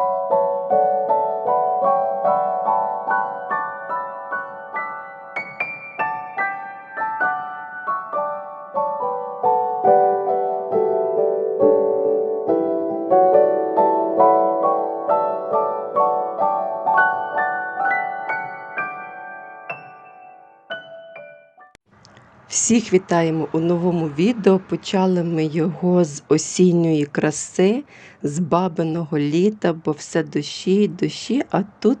Thank you. Всіх вітаємо у новому відео. Почали ми його з осінньої краси, з бабиного літа, бо все дощі й дощі, а тут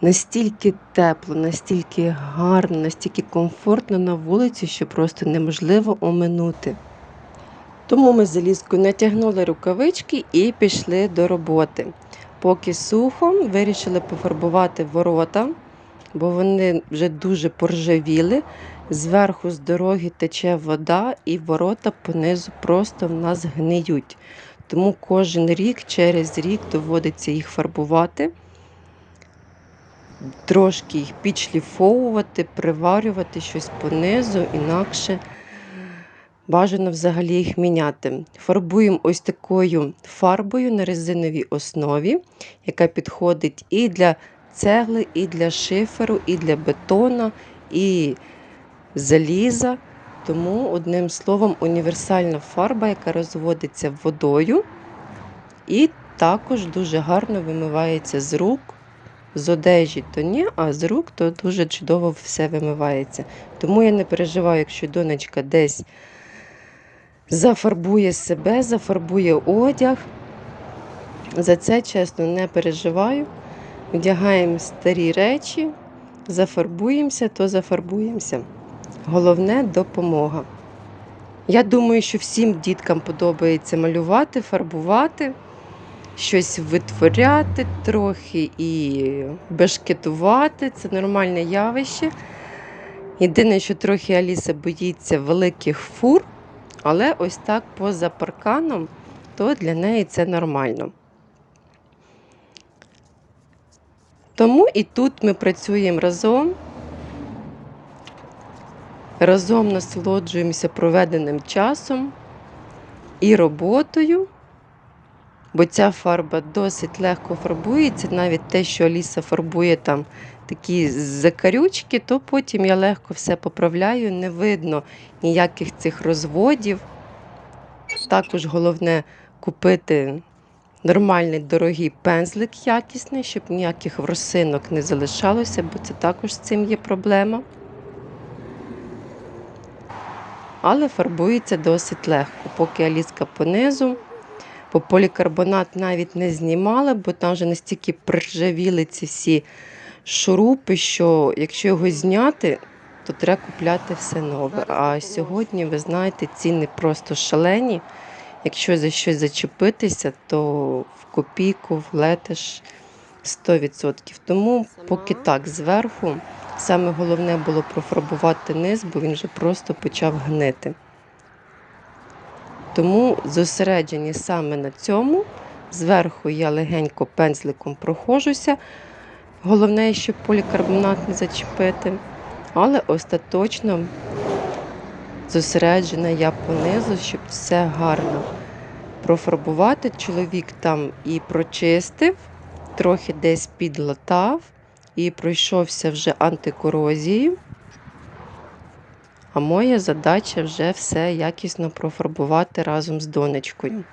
настільки тепло, настільки гарно, настільки комфортно на вулиці, що просто неможливо оминути. Тому ми з Аліскою натягнули рукавички і пішли до роботи. Поки сухо, вирішили пофарбувати ворота, бо вони вже дуже поржавіли. Зверху з дороги тече вода, і ворота понизу просто в нас гниють. Тому кожен рік через рік доводиться їх фарбувати, трошки їх підшліфовувати, приварювати щось понизу, інакше бажано взагалі їх міняти. Фарбуємо ось такою фарбою на резиновій основі, яка підходить і для цегли, і для шиферу, і для бетона, і заліза. Тому, одним словом, універсальна фарба, яка розводиться водою, і також дуже гарно вимивається з рук. З одежі то ні, а з рук то дуже чудово все вимивається. Тому я не переживаю, якщо донечка десь зафарбує себе, зафарбує одяг. За це, чесно, не переживаю. Вдягаємо старі речі, зафарбуємося, то зафарбуємося. Головне допомога. Я думаю, що всім діткам подобається малювати, фарбувати, щось витворяти, трохи і бешкетувати. Це нормальне явище. Єдине, що трохи Аліса боїться великих фур, але ось так поза парканом, то для неї це нормально. Тому і тут ми працюємо разом. Разом насолоджуємося проведеним часом і роботою, бо ця фарба досить легко фарбується, навіть те, що Аліса фарбує там такі закарючки, то потім я легко все поправляю, не видно ніяких цих розводів. Також головне купити нормальний дорогий пензлик якісний, щоб ніяких росинок не залишалося, бо це також з цим є проблема. Але фарбується досить легко. Поки Аліска понизу, по полікарбонат навіть не знімала, бо там вже настільки приржавіли ці всі шурупи, що якщо його зняти, то треба купляти все нове. А сьогодні, ви знаєте, ціни просто шалені. Якщо за щось зачепитися, то в копійку влетиш 100%. Тому поки так зверху. Саме головне було профарбувати низ, бо він вже просто почав гнити. Тому зосереджені саме на цьому. Зверху я легенько пензликом прохожуся. Головне, щоб полікарбонат не зачепити. Але остаточно зосереджена я понизу, щоб все гарно профарбувати. Чоловік там і прочистив, трохи десь підлатав і пройшовся вже антикорозією. А моя задача вже все якісно профарбувати разом з донечкою.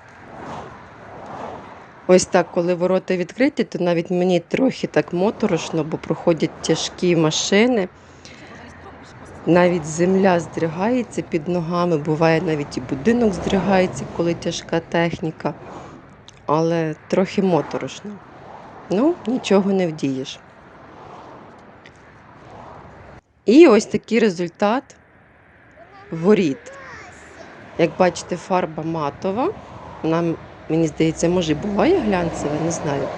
Ось так, коли ворота відкриті, то навіть мені трохи так моторошно, бо проходять тяжкі машини. Навіть земля здригається під ногами, буває навіть і будинок здригається, коли тяжка техніка. Але трохи моторошно. Ну, нічого не вдієш. І ось такий результат. воріт. Як бачите, фарба матова. Вона, мені здається, може і буває глянцева, не знаю.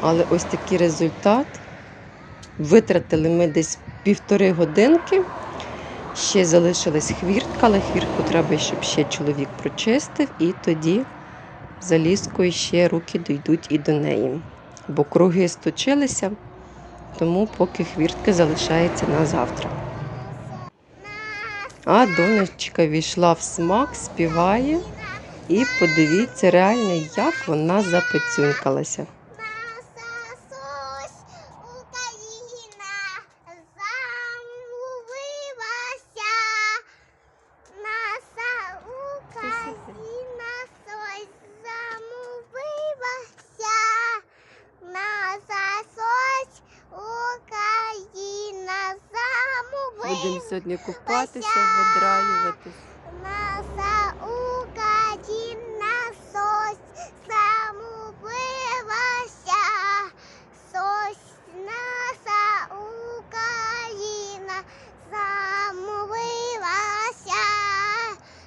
Але ось такий результат. Витратили ми десь півтори годинки. Ще залишилась хвіртка, але хвіртку треба, щоб ще чоловік прочистив, і тоді залізкою ще руки дійдуть і до неї. Бо круги сточилися, тому поки хвіртка залишається на завтра. А донечка війшла в смак, співає. І подивіться реально, як вона запецюнькалася. Будемо сьогодні купатися, видраюватись.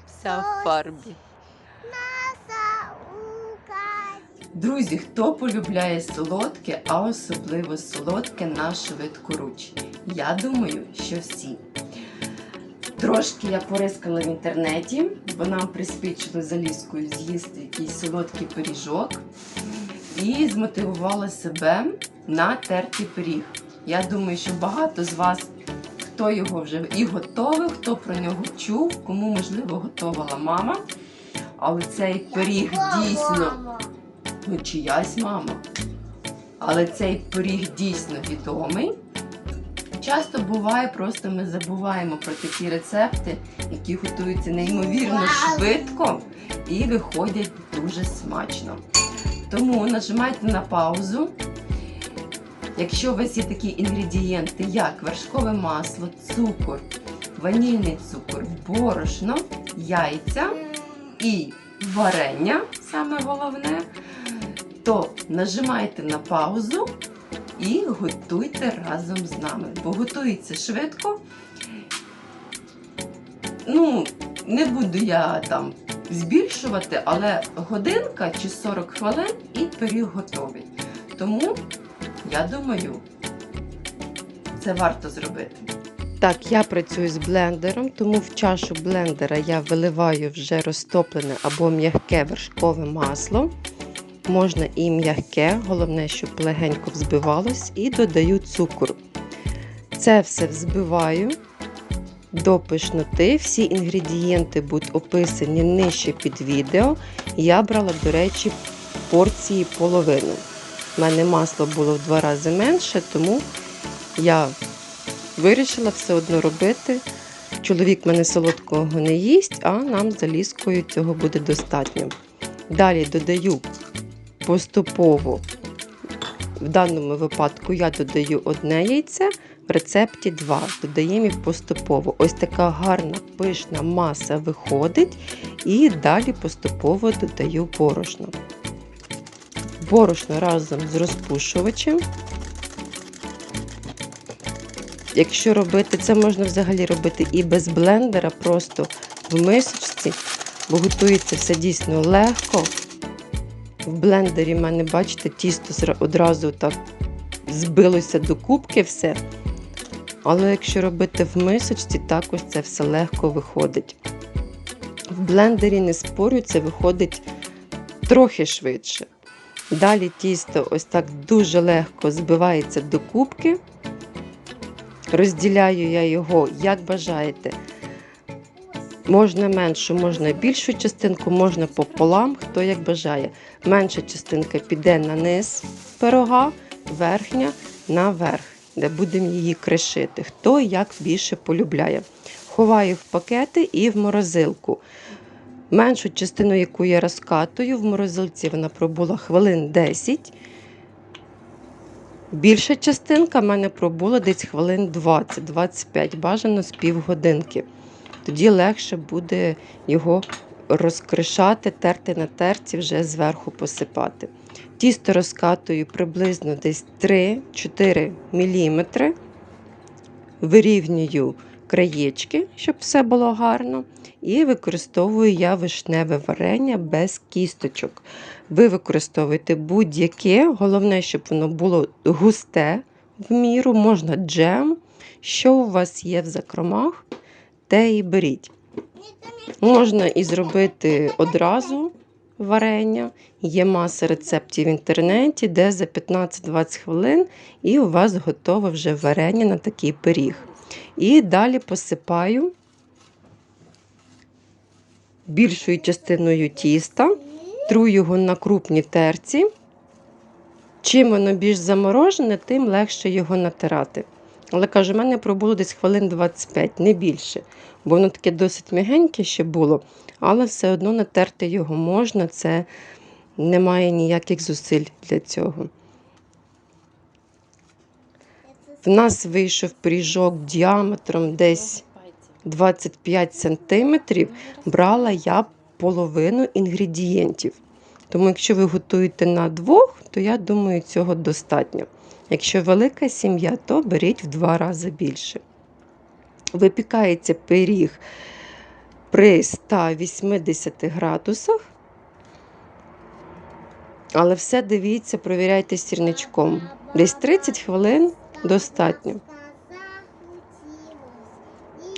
Вся в фарбі. Друзі, хто полюбляє солодке, а особливо солодке на швидкоруч? Я думаю, що всі. Трошки я порискала в інтернеті, бо нам приспічило залізкою з'їсти якийсь солодкий пиріжок і змотивувала себе на тертий пиріг. Я думаю, що багато з вас, хто його вже і готовив, хто про нього чув, кому можливо готувала мама. Але цей пиріг дійсно ну, чиясь мама. Але цей пиріг дійсно відомий. Часто буває, просто ми забуваємо про такі рецепти, які готуються неймовірно швидко і виходять дуже смачно. Тому нажимайте на паузу. Якщо у вас є такі інгредієнти, як вершкове масло, цукор, ванільний цукор, борошно, яйця і варення, саме головне, то нажимайте на паузу і готуйте разом з нами. Бо готується швидко. Ну, не буду я там збільшувати, але годинка чи 40 хвилин і пиріг готовий. Тому я думаю, це варто зробити. Так, я працюю з блендером, тому в чашу блендера я виливаю вже розтоплене або м'яке вершкове масло. Можна і м'яке, головне, щоб легенько взбивалось, і додаю цукор. Це все взбиваю до пишноти. Всі інгредієнти будуть описані нижче під відео. Я брала, до речі, порції половину. У мене масло було в два рази менше, тому я вирішила все одно робити. Чоловік мене солодкого не їсть, а нам за ліскою цього буде достатньо. Далі додаю поступово. В даному випадку я додаю одне яйце, в рецепті два. Додаємо їх поступово. Ось така гарна пишна маса виходить, і далі поступово додаю борошно. Борошно разом з розпушувачем. Якщо робити, це можна взагалі робити і без блендера, просто в мисочці, бо готується все дійсно легко. В блендері в мене, бачите, тісто одразу так збилося до кубки все. Але якщо робити в мисочці, також це все легко виходить. В блендері не спорю, це виходить трохи швидше. Далі тісто ось так дуже легко збивається до кубки. Розділяю я його, як бажаєте. Можна меншу, можна більшу частинку, можна пополам, хто як бажає. Менша частинка піде на низ пирога, верхня наверх, де будемо її кришити. Хто як більше полюбляє. Ховаю в пакети і в морозилку. Меншу частину, яку я розкатую, в морозилці вона пробула хвилин 10. Більша частинка в мене пробула десь хвилин 20-25, бажано з півгодинки. Тоді легше буде його розкришати, терти на терці, вже зверху посипати. Тісто розкатую приблизно десь 3-4 мм. Вирівнюю краєчки, щоб все було гарно. І використовую я вишневе варення без кісточок. Ви використовуєте будь-яке, головне, щоб воно було густе в міру, можна джем. Що у вас є в закромах, те і беріть. Можна і зробити одразу варення. Є маса рецептів в інтернеті, де за 15-20 хвилин і у вас готове вже варення на такий пиріг. І далі посипаю більшою частиною тіста, тру його на крупній терці. Чим воно більш заморожене, тим легше його натирати. Але кажу, в мене пробуло десь хвилин 25, не більше, бо воно таке досить м'ягеньке ще було, але все одно натерти його можна, це немає ніяких зусиль для цього. В нас вийшов пиріжок діаметром десь 25 см. Брала я половину інгредієнтів. Тому, якщо ви готуєте на двох, то я думаю, цього достатньо. Якщо велика сім'я, то беріть в два рази більше. Випікається пиріг при 180 градусах. Але все дивіться, провіряйте сірничком. Десь 30 хвилин достатньо.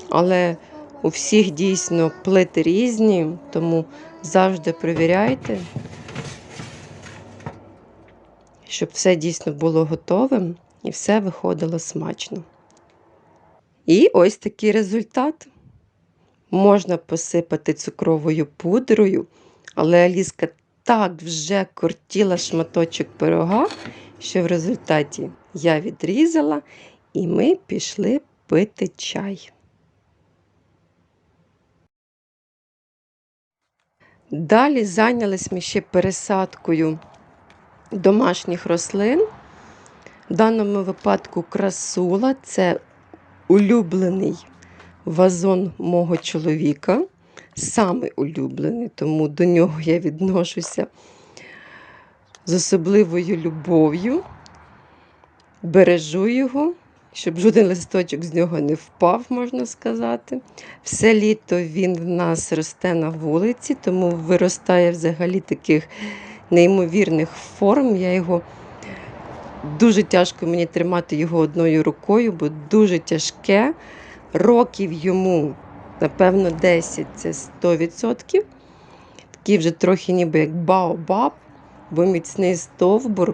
Але у всіх дійсно плити різні, тому завжди перевіряйте, щоб все дійсно було готовим і все виходило смачно. І ось такий результат. Можна посипати цукровою пудрою, але Аліска так вже кортіла шматочок пирога, що в результаті я відрізала, і ми пішли пити чай. Далі зайнялись ми ще пересадкою домашніх рослин. В даному випадку красула це улюблений вазон мого чоловіка, саме улюблений, тому до нього я відношуся з особливою любов'ю, бережу його, щоб жоден листочок з нього не впав, можна сказати. Все літо він в нас росте на вулиці, тому виростає взагалі таких неймовірних форм. Я його дуже тяжко мені тримати його одною рукою, бо дуже тяжке. Років йому, напевно, 10 це 100%. Такий вже трохи ніби як баобаб, бо міцний стовбур.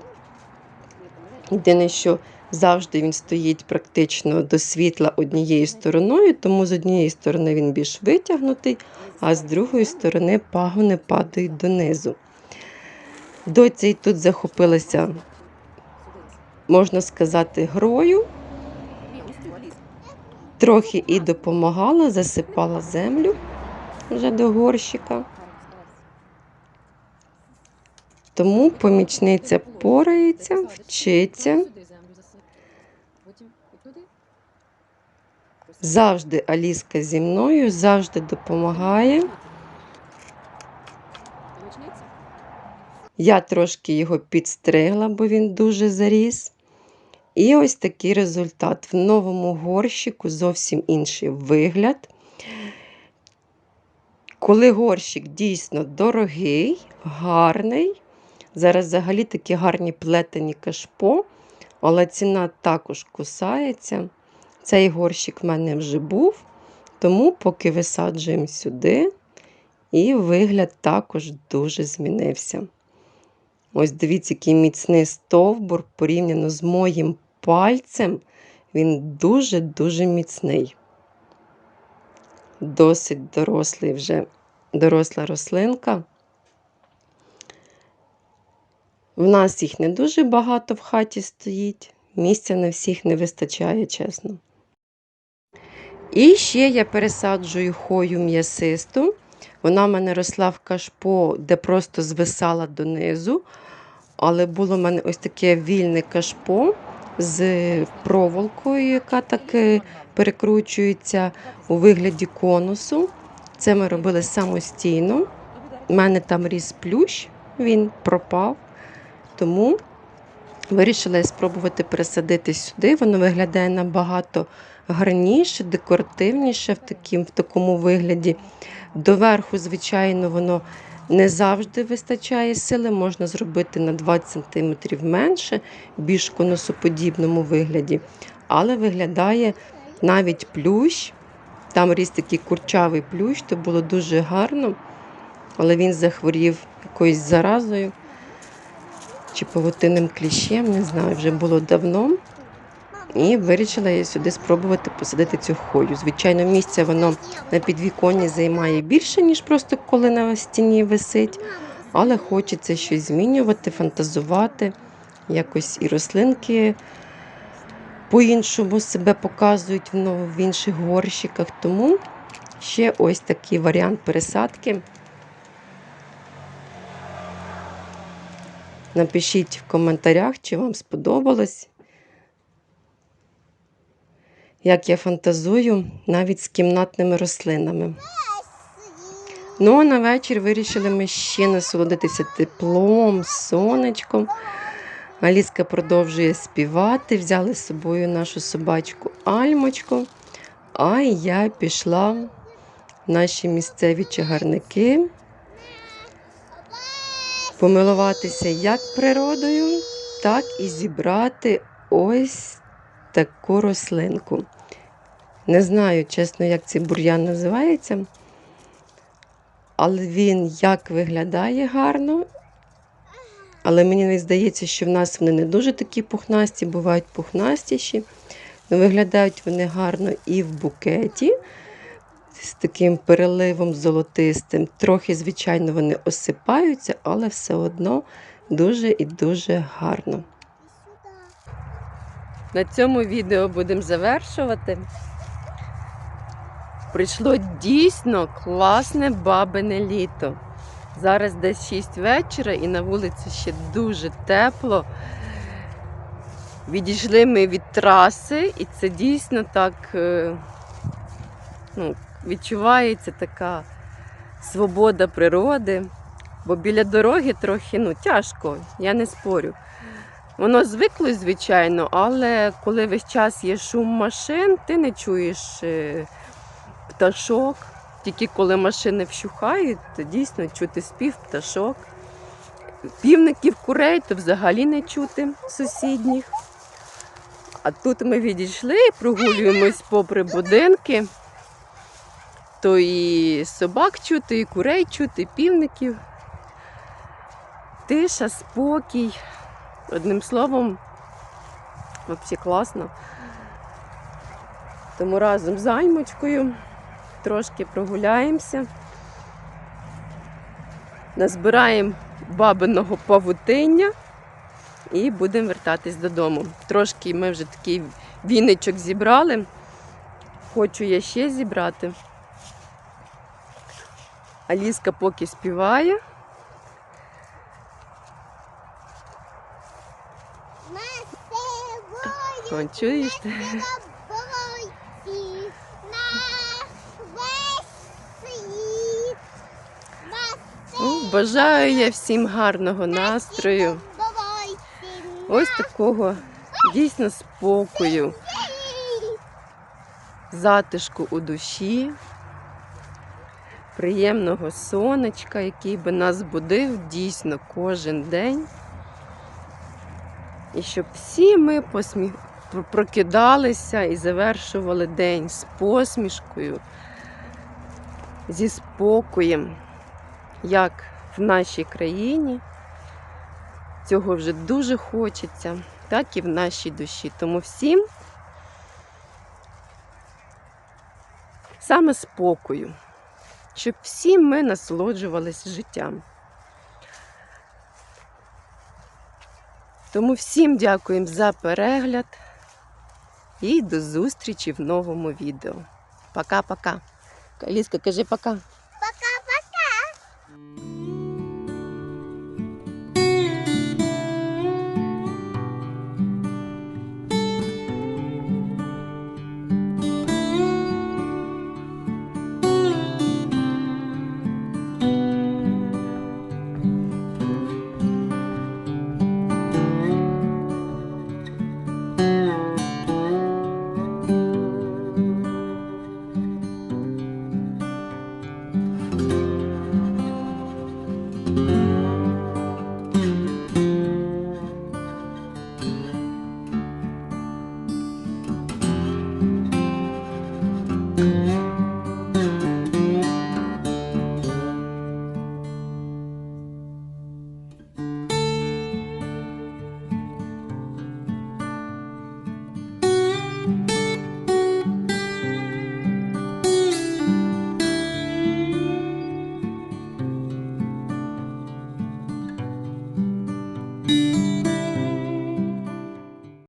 Єдине, що завжди він стоїть практично до світла однією стороною, тому з однієї сторони він більш витягнутий, а з другої сторони пагони падають донизу. Доця й тут захопилася, можна сказати, грою. Трохи і допомагала, засипала землю вже до горщика. Тому помічниця порається, вчиться. Завжди Аліска зі мною, завжди допомагає. Я трошки його підстригла, бо він дуже заріс. І ось такий результат. В новому горщику зовсім інший вигляд. Коли горщик дійсно дорогий, гарний, зараз взагалі такі гарні плетені кашпо, але ціна також кусається. Цей горщик в мене вже був, тому поки висаджуємо сюди, і вигляд також дуже змінився. Ось дивіться, який міцний стовбур порівняно з моїм пальцем. Він дуже-дуже міцний. Досить дорослий вже доросла рослинка. В нас їх не дуже багато в хаті стоїть. Місця на всіх не вистачає, чесно. І ще я пересаджую хою м'ясисту. Вона в мене росла в кашпо, де просто звисала донизу. Але було в мене ось таке вільне кашпо з проволокою, яка так е, перекручується у вигляді конусу. Це ми робили самостійно. У мене там ріс плющ, він пропав. Тому вирішила я спробувати пересадити сюди. Воно виглядає набагато гарніше, декоративніше в, таким, в такому вигляді. Доверху, звичайно, воно не завжди вистачає сили, можна зробити на 20 см менше, більш конусоподібному вигляді. Але виглядає навіть плющ. Там ріс такий курчавий плющ, то було дуже гарно. Але він захворів якоюсь заразою чи павутинним кліщем, не знаю, вже було давно. І вирішила я сюди спробувати посадити цю хою. Звичайно, місця воно на підвіконні займає більше, ніж просто коли на стіні висить. Але хочеться щось змінювати, фантазувати. Якось і рослинки по-іншому себе показують в інших горщиках. Тому ще ось такий варіант пересадки. Напишіть в коментарях, чи вам сподобалось. Як я фантазую навіть з кімнатними рослинами. Ну, а на вечір вирішили ми ще насолодитися теплом, сонечком. Аліска продовжує співати, взяли з собою нашу собачку Альмочку. А я пішла в наші місцеві чагарники помилуватися як природою, так і зібрати ось таку рослинку. Не знаю, чесно, як цей бур'ян називається, але він як виглядає гарно. Але мені здається, що в нас вони не дуже такі пухнасті, бувають пухнастіші. Но виглядають вони гарно і в букеті з таким переливом золотистим. Трохи, звичайно, вони осипаються, але все одно дуже і дуже гарно. На цьому відео будемо завершувати. Прийшло дійсно класне бабине літо. Зараз десь 6 вечора і на вулиці ще дуже тепло. Відійшли ми від траси, і це дійсно так е, ну, відчувається така свобода природи. Бо біля дороги трохи ну, тяжко, я не спорю. Воно звикло, звичайно, але коли весь час є шум машин, ти не чуєш е, пташок. Тільки коли машини вщухають, то дійсно чути спів пташок. Півників курей то взагалі не чути сусідніх. А тут ми відійшли, прогулюємось попри будинки. То і собак чути, і курей чути, і півників. Тиша, спокій. Одним словом, взагалі класно. Тому разом з Альмочкою трошки прогуляємося. Назбираємо бабиного павутиння і будемо вертатись додому. Трошки ми вже такий віничок зібрали. Хочу я ще зібрати. Аліска поки співає. Чуєш ти? О, Бажаю я всім гарного настрою. Ось такого дійсно спокою, затишку у душі, приємного сонечка, який би нас будив дійсно кожен день. І щоб всі ми посміх... прокидалися і завершували день з посмішкою, зі спокоєм, як в нашій країні. Цього вже дуже хочеться, так і в нашій душі. Тому всім саме спокою, щоб всі ми насолоджувалися життям. Тому всім дякуємо за перегляд і до зустрічі в новому відео. Пока-пока. Ліска, кажи пока.